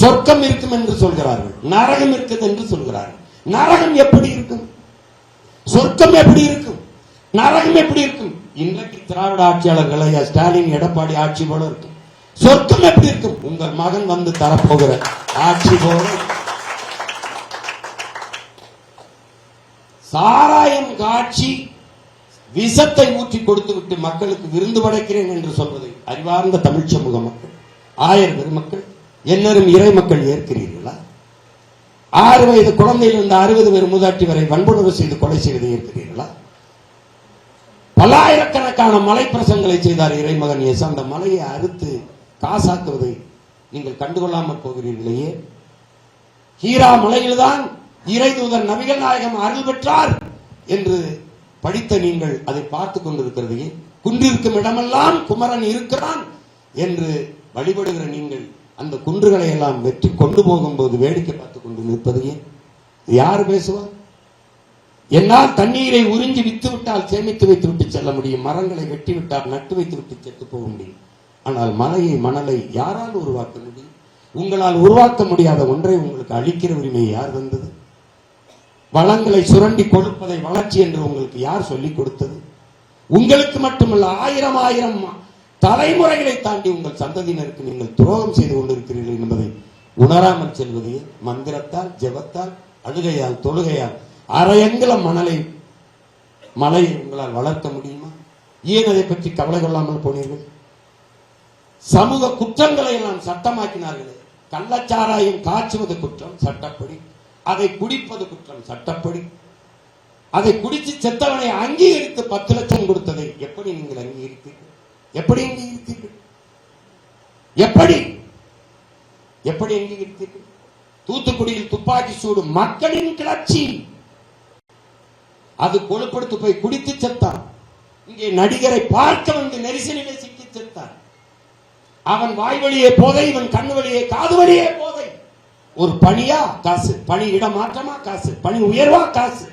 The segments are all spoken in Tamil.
சொர்க்கம் இருக்கும் என்று சொல்கிறார்கள். நரகம் இருக்குது என்று சொல்கிறார்கள். நரகம் எப்படி இருக்கும்? சொர்க்கம் எப்படி இருக்கும்? நரகம் எப்படி இருக்கும்? இன்றைக்கு திராவிட ஆட்சியாளர்கள் ஐயா ஸ்டாலின் எடப்பாடி ஆட்சி போல இருக்கும். சொர்க்கம் எப்படி இருக்கும்? உங்கள் மகன் வந்து தரப்போகிற ஆட்சி போல சாராயம் காட்சி விஷத்தை ஊற்றி கொடுத்து விட்டு மக்களுக்கு விருந்து படைக்கிறேன் என்று சொல்வதை அறிவார்ந்த தமிழ் சமூக மக்கள் ஆயர் பெருமக்கள் எல்லோரும் இறை மக்கள் ஏற்கிறீர்களா? ஆறு வயது குழந்தையிலிருந்து அறுபது பேர் மூதாட்டி வரை வன்புணர்வு செய்து கொலை செய்வதை ஏற்கிறீர்களா? பல்லாயிரக்கணக்கான மலை பிரசங்களை செய்தார் இறைமகன் இயேசு. அந்த மலையை அறுத்து காசாக்குவதை நீங்கள் கண்டுகொள்ளாமல் போகிறீர்களையே. ஹீரா மலையில்தான் இறை தூதர் நபிகள் நாயகம் அருள் பெற்றார் என்று படித்த நீங்கள் அதை பார்த்து கொண்டிருக்கிறதையே. குன்றிருக்கும் இடமெல்லாம் குமரன் இருக்கிறான் என்று வழிபடுகிற நீங்கள் அந்த குன்றுகளை எல்லாம் வெற்றி கொண்டு போகும்போது வேடிக்கை பார்த்து கொண்டு நிற்பதையே யார் பேசுவார் என்னால் தண்ணீரை உறிஞ்சி வித்து விட்டால் சேமித்து வைத்து விட்டு செல்ல முடியும். மரங்களை வெட்டி விட்டால் நட்டு வைத்து விட்டு செத்து போக முடியும். ஆனால் மலையை மணலை யாரால் உருவாக்க முடியும்? உங்களால் உருவாக்க முடியாத ஒன்றை உங்களுக்கு அளிக்கிற உரிமை யார் தந்தது? வளங்களை சுரண்டி கொடுப்பதை வளர்ச்சி என்று உங்களுக்கு யார் சொல்லிக் கொடுத்தது? உங்களுக்கு மட்டுமல்ல ஆயிரம் ஆயிரம் தலைமுறைகளை தாண்டி உங்கள் சந்ததியினருக்கு நீங்கள் துரோகம் செய்து கொண்டிருக்கிறீர்கள் என்பதை உணராமல் செல்வதே மந்திரத்தால் ஜெபத்தால் அழுகையால் தொழுகையால் அரையங்கல மணலை மலையை உங்களால் வளர்க்க முடியுமா? ஏன் அதை பற்றி கவலை கொள்ளாமல் போனீர்கள்? சமூக குற்றங்களை எல்லாம் சட்டமாக்கினார்களே. கள்ளச்சாராயம் காய்ச்சுவது குற்றம் சட்டப்படி. அதை குடிப்பது குற்றம் சட்டப்படி. அதை குடிச்சு செத்தவனை அங்கீகரித்து பத்து லட்சம் கொடுத்ததை எப்படி நீங்கள் அங்கீகரித்தீர்கள்? எப்படி அங்கீகரித்தீர்கள் எப்படி? எப்படி அங்கீகரித்தீர்கள் தூத்துக்குடியில் துப்பாக்கி சூடு மக்களின் கிளர்ச்சி. அது கொழுப்படுத்து போய் குடித்து செத்தான். இங்கே நடிகரை பார்க்க வந்து நெரிசலிலே சிக்கி செத்தான். அவன் வாய் வழியே போதை இவன் கண்ணு வழியே காது வழியே போதை. ஒரு பணியா? காசு. பணி இடமாற்றமா? காசு. பணி உயர்வா? காசு.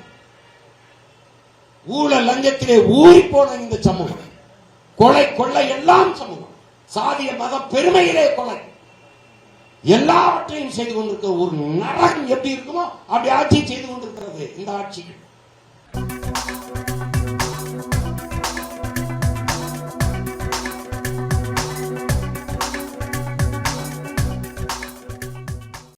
ஊழல் லஞ்சத்திலே ஊறி போன இந்த சமூகம். கொலை கொள்ளை எல்லாம் சமூகம் சாதிய மத பெருமையிலே கொலை. எல்லாவற்றையும் செய்து கொண்டிருக்கிற ஒரு நரகம் எப்படி இருக்குமோ அப்படி ஆட்சி செய்து கொண்டிருக்கிறது இந்த ஆட்சிகள்.